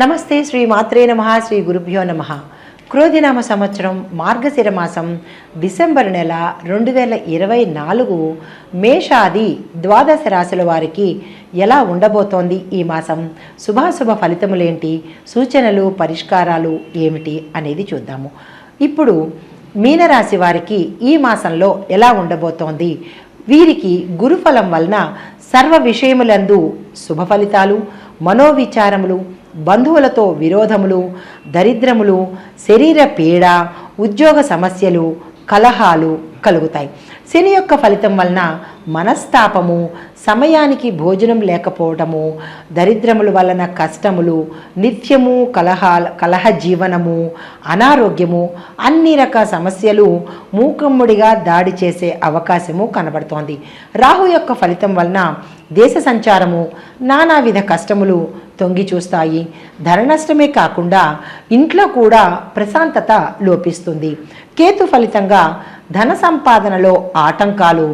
నమస్తే శ్రీ మాత్రే నమ శ్రీ గురుభ్యో నమ. క్రోధినామ సంవత్సరం మార్గశిర మాసం డిసెంబర్ నెల రెండు వేల ఇరవై నాలుగు మేషాది ద్వాదశ రాశుల వారికి ఎలా ఉండబోతోంది ఈ మాసం? శుభాశుభ ఫలితములేంటి? సూచనలు పరిష్కారాలు ఏమిటి అనేది చూద్దాము. ఇప్పుడు మీనరాశి వారికి ఈ మాసంలో ఎలా ఉండబోతోంది? వీరికి గురుఫలం వలన సర్వ విషయములందు శుభ ఫలితాలు మనోవిచారములు బంధువులతో విరోధములు దరిద్రములు శరీర పీడ ఉద్యోగ సమస్యలు కలహాలు కలుగుతాయి. శని యొక్క ఫలితం వలన మనస్తాపము సమయానికి భోజనం లేకపోవటము దరిద్రముల వలన కష్టములు నిత్యము కలహాల కలహ జీవనము అనారోగ్యము అన్ని రకాల సమస్యలు మూకమ్ముడిగా దాడి చేసే అవకాశము కనబడుతోంది. రాహు యొక్క ఫలితం వలన దేశ సంచారము నానావిధ కష్టములు తొంగి చూస్తాయి. ధర నష్టమే కాకుండా ఇంట్లో కూడా ప్రశాంతత లోపిస్తుంది. కేతు ఫలితంగా ధన సంపాదనలో ఆటంకాలు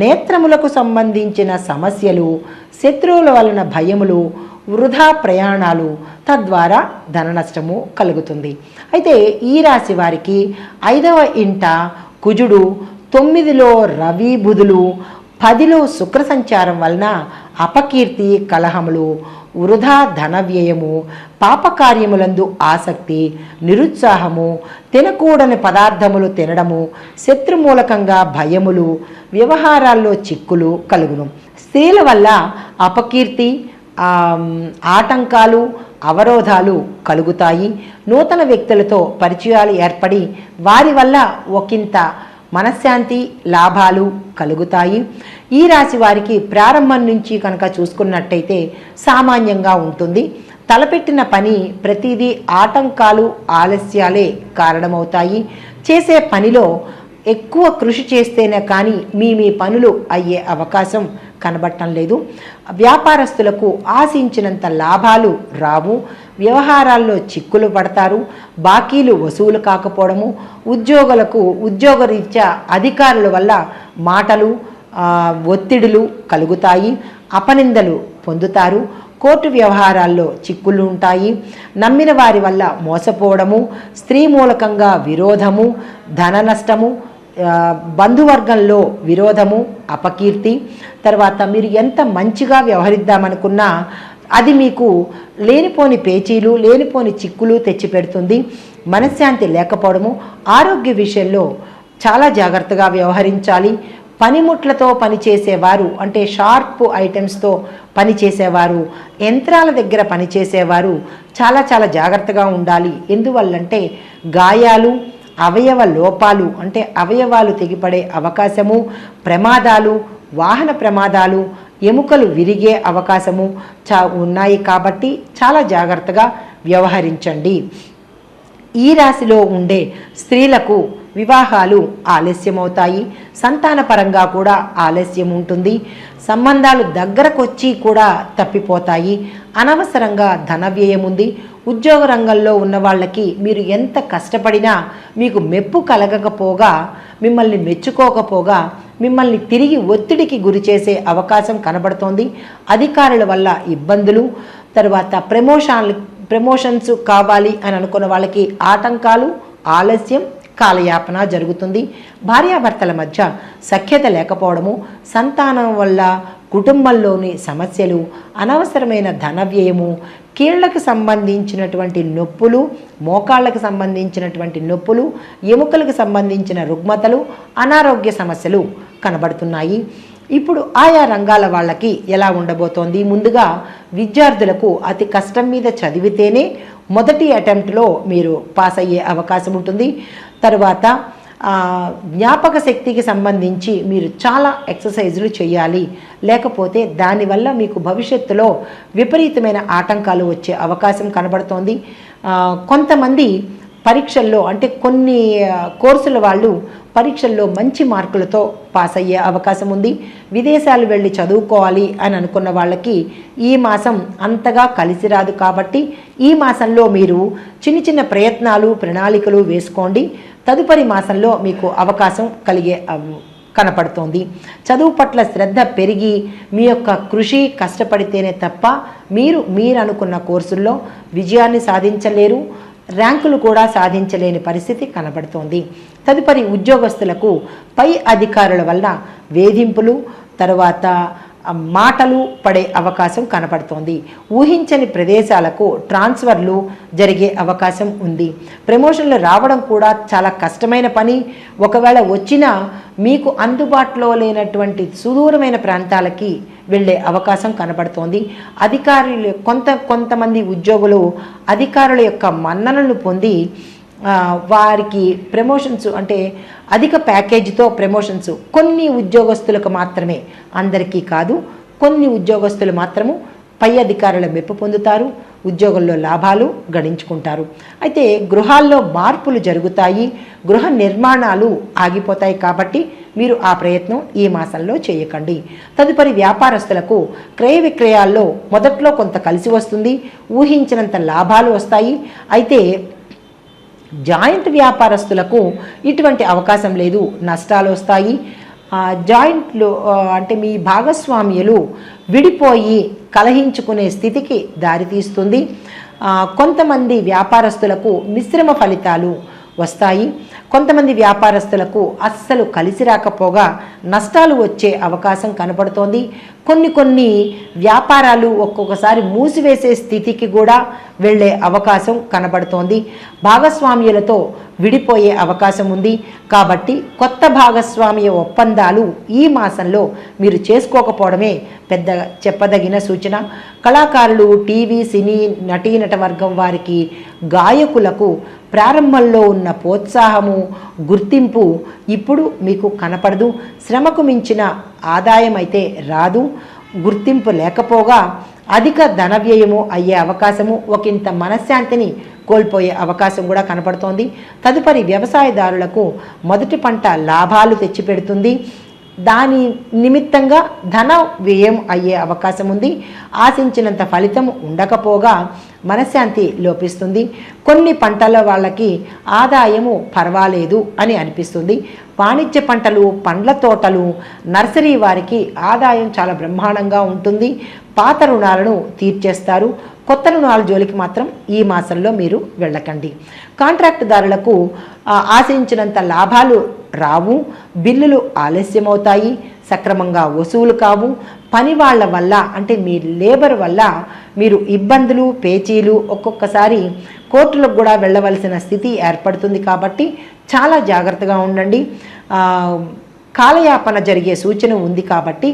నేత్రములకు సంబంధించిన సమస్యలు శత్రువుల వలన భయములు వృధా ప్రయాణాలు తద్వారా ధన నష్టము కలుగుతుంది. అయితే ఈ రాశి వారికి ఐదవ ఇంట కుజుడు తొమ్మిదిలో రవి బుధులు పదిలో శుక్ర సంచారం వలన అపకీర్తి కలహములు వృధా ధన వ్యయము పాపకార్యములందు ఆసక్తి నిరుత్సాహము తినకూడని పదార్థములు తినడము శత్రుమూలకంగా భయములు వ్యవహారాల్లో చిక్కులు కలుగును. స్త్రీల వల్ల అపకీర్తి ఆటంకాలు అవరోధాలు కలుగుతాయి. నూతన వ్యక్తులతో పరిచయాలు ఏర్పడి వారి వల్ల ఒకంత మనశ్శాంతి లాభాలు కలుగుతాయి. ఈ రాశి వారికి ప్రారంభం నుంచి కనుక చూసుకున్నట్టయితే సామాన్యంగా ఉంటుంది. తలపెట్టిన పని ప్రతిదీ ఆటంకాలు ఆలస్యాలే కారణమవుతాయి. చేసే పనిలో ఎక్కువ కృషి చేస్తేనే కానీ మీ మీ పనులు అయ్యే అవకాశం కనబడటం లేదు. వ్యాపారస్తులకు ఆశించినంత లాభాలు రావు. వ్యవహారాల్లో చిక్కులు పడతారు. బాకీలు వసూలు కాకపోవడము ఉద్యోగులకు ఉద్యోగరీత్యా అధికారుల వల్ల మాటలు ఒత్తిడులు కలుగుతాయి. అపనిందలు పొందుతారు. కోర్టు వ్యవహారాల్లో చిక్కులు ఉంటాయి. నమ్మిన వారి వల్ల మోసపోవడము స్త్రీ మూలకంగా విరోధము ధన నష్టము బంధువర్గంలో విరోధము అపకీర్తి తర్వాత మీరు ఎంత మంచిగా వ్యవహరిద్దామనుకున్నా అది మీకు లేనిపోని పేచీలు లేనిపోని చిక్కులు తెచ్చిపెడుతుంది. మనశ్శాంతి లేకపోవడము ఆరోగ్య విషయంలో చాలా జాగ్రత్తగా వ్యవహరించాలి. పనిముట్లతో పనిచేసేవారు అంటే షార్ప్ ఐటమ్స్తో పనిచేసేవారు యంత్రాల దగ్గర పనిచేసేవారు చాలా చాలా జాగ్రత్తగా ఉండాలి. ఎందువల్లంటే గాయాలు అవయవ లోపాలు అంటే అవయవాలు తెగిపడే అవకాశము ప్రమాదాలు వాహన ప్రమాదాలు ఎముకలు విరిగే అవకాశము చా ఉన్నాయి కాబట్టి చాలా జాగ్రత్తగా వ్యవహరించండి. ఈ రాశిలో ఉండే స్త్రీలకు వివాహాలు ఆలస్యమవుతాయి. సంతానపరంగా కూడా ఆలస్యం ఉంటుంది. సంబంధాలు దగ్గరకొచ్చి కూడా తప్పిపోతాయి. అనవసరంగా ధన వ్యయం ఉంది. ఉద్యోగ రంగంలో ఉన్న వాళ్ళకి మీరు ఎంత కష్టపడినా మీకు మెప్పు కలగకపోగా మిమ్మల్ని మెచ్చుకోకపోగా మిమ్మల్ని తిరిగి ఒత్తిడికి గురి చేసే అవకాశం కనబడుతోంది. అధికారుల వల్ల ఇబ్బందులు తర్వాత ప్రమోషన్లు ప్రమోషన్స్ కావాలి అని అనుకున్న వాళ్ళకి ఆటంకాలు ఆలస్యం కాలయాపన జరుగుతుంది. భార్యాభర్తల మధ్య సఖ్యత లేకపోవడము సంతానం వల్ల కుటుంబంలోని సమస్యలు అనవసరమైన ధన వ్యయము కీళ్ళకు సంబంధించినటువంటి నొప్పులు మోకాళ్ళకు సంబంధించినటువంటి నొప్పులు ఎముకలకు సంబంధించిన రుగ్మతలు అనారోగ్య సమస్యలు కనబడుతున్నాయి. ఇప్పుడు ఆయా రంగాల వాళ్ళకి ఎలా ఉండబోతోంది? ముందుగా విద్యార్థులకు అతి కష్టం మీద చదివితేనే మొదటి అటెంప్ట్లో మీరు పాస్ అయ్యే అవకాశం ఉంటుంది. తరువాత జ్ఞాపక శక్తికి సంబంధించి మీరు చాలా ఎక్సర్సైజులు చేయాలి. లేకపోతే దానివల్ల మీకు భవిష్యత్తులో విపరీతమైన ఆటంకాలు వచ్చే అవకాశం కనబడుతోంది. కొంతమంది పరీక్షల్లో అంటే కొన్ని కోర్సుల వాళ్ళు పరీక్షల్లో మంచి మార్కులతో పాస్ అయ్యే అవకాశం ఉంది. విదేశాలు వెళ్ళి చదువుకోవాలి అని అనుకున్న వాళ్ళకి ఈ మాసం అంతగా కలిసి రాదు కాబట్టి ఈ మాసంలో మీరు చిన్న చిన్న ప్రయత్నాలు ప్రణాళికలు వేసుకోండి. తదుపరి మాసంలో మీకు అవకాశం కలిగే కనపడుతోంది. చదువు పట్ల శ్రద్ధ పెరిగి మీ యొక్క కృషి కష్టపడితేనే తప్ప మీరు మీరు అనుకున్న కోర్సుల్లో విజయాన్ని సాధించలేరు ర్యాంకులు కూడా సాధించలేని పరిస్థితి కనబడుతోంది. తదుపరి ఉద్యోగస్తులకు పై అధికారుల వల్ల వేధింపులు తర్వాత మాటలు పడే అవకాశం కనపడుతోంది. ఊహించని ప్రదేశాలకు ట్రాన్స్ఫర్లు జరిగే అవకాశం ఉంది. ప్రమోషన్లు రావడం కూడా చాలా కష్టమైన పని. ఒకవేళ వచ్చినా మీకు అందుబాటులో లేనటువంటి సుదూరమైన ప్రాంతాలకి వెళ్ళే అవకాశం కనబడుతోంది అధికారులు కొంత కొంతమంది ఉద్యోగులు అధికారుల యొక్క మన్ననలు పొంది వారికి ప్రమోషన్స్ అంటే అధిక ప్యాకేజీతో ప్రమోషన్స్ కొన్ని ఉద్యోగస్తులకు మాత్రమే అందరికీ కాదు కొన్ని ఉద్యోగస్తులు మాత్రము పై అధికారుల మెప్పు పొందుతారు ఉద్యోగంలో లాభాలు గడించుకుంటారు అయితే గృహాల్లో మార్పులు జరుగుతాయి గృహ నిర్మాణాలు ఆగిపోతాయి కాబట్టి మీరు ఆ ప్రయత్నం ఈ మాసంలో చేయకండి. తదుపరి వ్యాపారస్తులకు క్రయ విక్రయాల్లో మొదట్లో కొంత కలిసి వస్తుంది ఊహించినంత లాభాలు వస్తాయి. అయితే జాయింట్ వ్యాపారస్తులకు ఇటువంటి అవకాశం లేదు. నష్టాలు వస్తాయి. జాయింట్లు అంటే మీ భాగస్వామ్యులు విడిపోయి కలహించుకునే స్థితికి దారితీస్తుంది. కొంతమంది వ్యాపారస్తులకు మిశ్రమ ఫలితాలు వస్తాయి. కొంతమంది వ్యాపారస్తులకు అస్సలు కలిసి రాకపోగా నష్టాలు వచ్చే అవకాశం కనపడుతోంది కొన్ని కొన్ని వ్యాపారాలు ఒక్కొక్కసారి మూసివేసే స్థితికి కూడా వెళ్ళే అవకాశం కనబడుతోంది. భాగస్వామ్యులతో విడిపోయే అవకాశం ఉంది. కాబట్టి కొత్త భాగస్వామ్య ఒప్పందాలు ఈ మాసంలో మీరు చేసుకోకపోవడమే పెద్ద చెప్పదగిన సూచన. కళాకారులు టీవీ సినీ నటీనట వర్గం వారికి గాయకులకు ప్రారంభంలో ఉన్న ప్రోత్సాహము గుర్తింపు ఇప్పుడు మీకు కనపడదు. శ్రమకు మించిన ఆదాయం అయితే రాదు. గుర్తింపు లేకపోగా అధిక ధన వ్యయము అయ్యే అవకాశము ఒకంత మనశ్శాంతిని కోల్పోయే అవకాశం కూడా కనపడుతోంది. తదుపరి వ్యవసాయదారులకు మొదటి పంట లాభాలు తెచ్చిపెడుతుంది. దాని నిమిత్తంగా ధన వ్యయం అయ్యే అవకాశం ఉంది ఆశించినంత ఫలితం ఉండకపోగా మనశ్శాంతి లోపిస్తుంది. కొన్ని పంటల వాళ్ళకి ఆదాయము పర్వాలేదు అని అనిపిస్తుంది. వాణిజ్య పంటలు పండ్ల తోటలు నర్సరీ వారికి ఆదాయం చాలా బ్రహ్మాండంగా ఉంటుంది. పాత రుణాలను తీర్చేస్తారు. కొత్త రుణాల జోలికి మాత్రం ఈ మాసంలో మీరు వెళ్ళకండి. కాంట్రాక్టుదారులకు ఆశించినంత లాభాలు రావు. బిల్లులు ఆలస్యమవుతాయి. సక్రమంగా వసూలు కావు. పని వాళ్ళ వల్ల అంటే మీ లేబర్ వల్ల మీరు ఇబ్బందులు పేచీలు ఒక్కొక్కసారి కోర్టులకు కూడా వెళ్ళవలసిన స్థితి ఏర్పడుతుంది కాబట్టి చాలా జాగ్రత్తగా ఉండండి. కాలయాపన జరిగే సూచన ఉంది కాబట్టి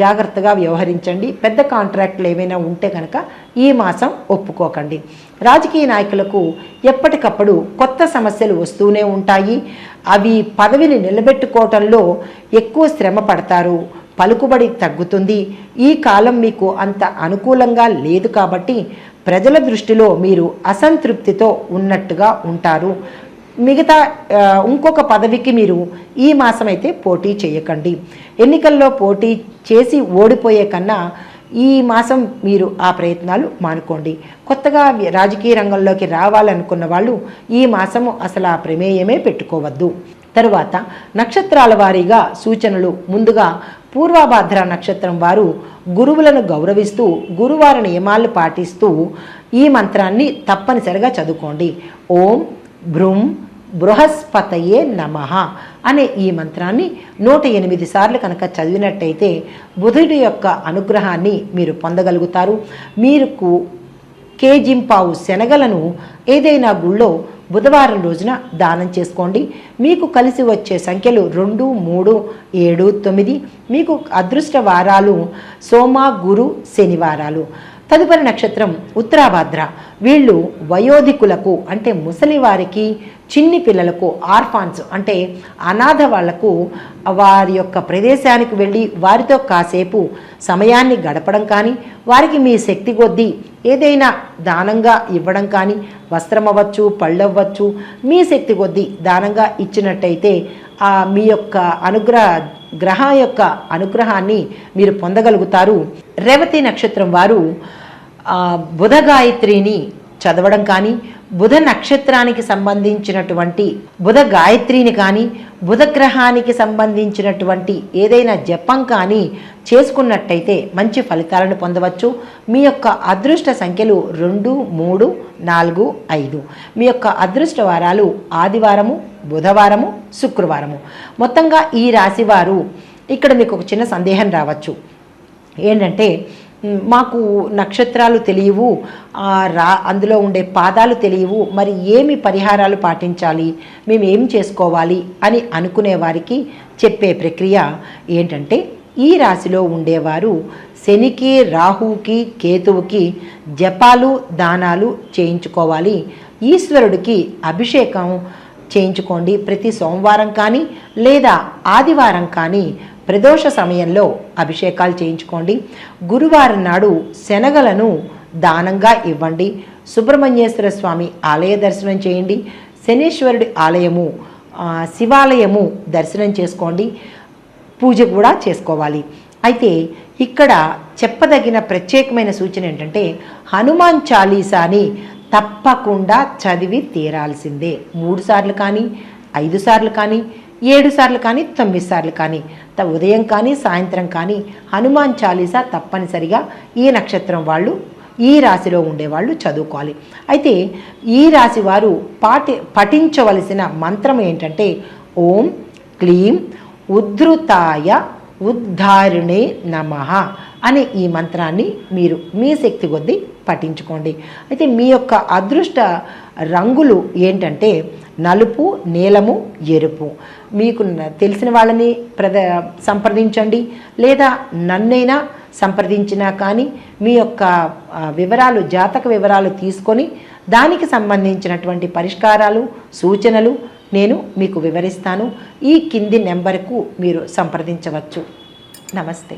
జాగ్రత్తగా వ్యవహరించండి. పెద్ద కాంట్రాక్టులు ఏవైనా ఉంటే కనుక ఈ మాసం ఒప్పుకోకండి. రాజకీయ నాయకులకు ఎప్పటికప్పుడు కొత్త సమస్యలు వస్తూనే ఉంటాయి. అవి పదవిని నిలబెట్టుకోవటంలో ఎక్కువ శ్రమ పడతారు. పలుకుబడి తగ్గుతుంది. ఈ కాలం మీకు అంత అనుకూలంగా లేదు కాబట్టి ప్రజల దృష్టిలో మీరు అసంతృప్తితో ఉన్నట్టుగా ఉంటారు. మిగతా ఇంకొక పదవికి మీరు ఈ మాసం అయితే పోటీ చేయకండి. ఎన్నికల్లో పోటీ చేసి ఓడిపోయే కన్నా ఈ మాసం మీరు ఆ ప్రయత్నాలు మానుకోండి. కొత్తగా రాజకీయ రంగంలోకి రావాలనుకున్న వాళ్ళు ఈ మాసము అసలు ఆ ప్రమేయమే పెట్టుకోవద్దు. తరువాత నక్షత్రాల వారీగా సూచనలు ముందుగా పూర్వభాద్ర నక్షత్రం వారు గురువులను గౌరవిస్తూ గురువార నియమాలు పాటిస్తూ ఈ మంత్రాన్ని తప్పనిసరిగా చదువుకోండి. ఓం భ్రూం బృహస్పతయే నమ అనే ఈ మంత్రాన్ని నూట ఎనిమిది సార్లు కనుక చదివినట్టయితే బుధుడి యొక్క అనుగ్రహాన్ని మీరు పొందగలుగుతారు. మీకు కేజింపావు శనగలను ఏదైనా గుళ్ళో బుధవారం రోజున దానం చేసుకోండి. మీకు కలిసి వచ్చే సంఖ్యలు రెండు మూడు ఏడు తొమ్మిది. మీకు అదృష్ట వారాలు సోమ గురు శనివారాలు. తదుపరి నక్షత్రం ఉత్తరాభాద్ర. వీళ్ళు వయోధికులకు అంటే ముసలి వారికి చిన్ని పిల్లలకు ఆర్ఫాన్స్ అంటే అనాథ వాళ్ళకు వారి యొక్క ప్రదేశానికి వెళ్ళి వారితో కాసేపు సమయాన్ని గడపడం కానీ వారికి మీ శక్తి కొద్దీ ఏదైనా దానంగా ఇవ్వడం కానీ వస్త్రం అవ్వచ్చు పళ్ళు అవ్వచ్చు మీ శక్తి కొద్దీ దానంగా ఇచ్చినట్టయితే ఆ మీ యొక్క అనుగ్రహ గ్రహ యొక్క అనుగ్రహాన్ని మీరు పొందగలుగుతారు. రేవతి నక్షత్రం వారు బుధ గాయత్రిని చదవడం కానీ బుధ నక్షత్రానికి సంబంధించినటువంటి బుధ గాయత్రిని కానీ బుధ గ్రహానికి సంబంధించినటువంటి ఏదైనా జపం కానీ చేసుకున్నట్టయితే మంచి ఫలితాలను పొందవచ్చు. మీ యొక్క అదృష్ట సంఖ్యలు రెండు మూడు నాలుగు ఐదు. మీ యొక్క అదృష్ట వారాలు ఆదివారము బుధవారము శుక్రవారము. మొత్తంగా ఈ రాశివారు ఇక్కడ మీకు ఒక చిన్న సందేహం రావచ్చు. ఏంటంటే మాకు నక్షత్రాలు తెలియవు రా అందులో ఉండే పాదాలు తెలియవు మరి ఏమి పరిహారాలు పాటించాలి మేము ఏం చేసుకోవాలి అని అనుకునే వారికి చెప్పే ప్రక్రియ ఏంటంటే ఈ రాశిలో ఉండేవారు శనికి రాహువుకి కేతువుకి జపాలు దానాలు చేయించుకోవాలి. ఈశ్వరుడికి అభిషేకం చేయించుకోండి. ప్రతి సోమవారం కానీ లేదా ఆదివారం కానీ ప్రదోష సమయంలో అభిషేకాలు చేయించుకోండి. గురువారం నాడు శనగలను దానంగా ఇవ్వండి. సుబ్రహ్మణ్యేశ్వర స్వామి ఆలయ దర్శనం చేయండి. శనీశ్వరుడి ఆలయము శివాలయము దర్శనం చేసుకోండి. పూజ కూడా చేసుకోవాలి. అయితే ఇక్కడ చెప్పదగిన ప్రత్యేకమైన సూచన ఏంటంటే హనుమాన్ చాలీసాని తప్పకుండా చదివి తీరాల్సిందే. మూడు సార్లు కానీ ఐదు సార్లు కానీ ఏడు సార్లు కానీ తొమ్మిది సార్లు కానీ త- ఉదయం కానీ సాయంత్రం కానీ హనుమాన్ చాలీసా తప్పనిసరిగా ఈ నక్షత్రం వాళ్ళు ఈ రాశిలో ఉండేవాళ్ళు చదువుకోవాలి. అయితే ఈ రాశి వారు పాటి పఠించవలసిన మంత్రం ఏంటంటే ఓం క్లీం ఉద్ధృతాయ ఉద్ధారిణే నమ. అనే ఈ మంత్రాన్ని మీరు మీ శక్తి కొద్దీ పఠించుకోండి. అయితే మీ యొక్క అదృష్ట రంగులు ఏంటంటే నలుపు నీలము ఎరుపు. మీకు తెలిసిన వాళ్ళని ప్రద సంప్రదించండి. లేదా నన్నైనా సంప్రదించినా కానీ మీ యొక్క వివరాలు జాతక వివరాలు తీసుకొని దానికి సంబంధించినటువంటి పరిష్కారాలు సూచనలు నేను మీకు వివరిస్తాను. ఈ కింది నెంబర్కు మీరు సంప్రదించవచ్చు. నమస్తే.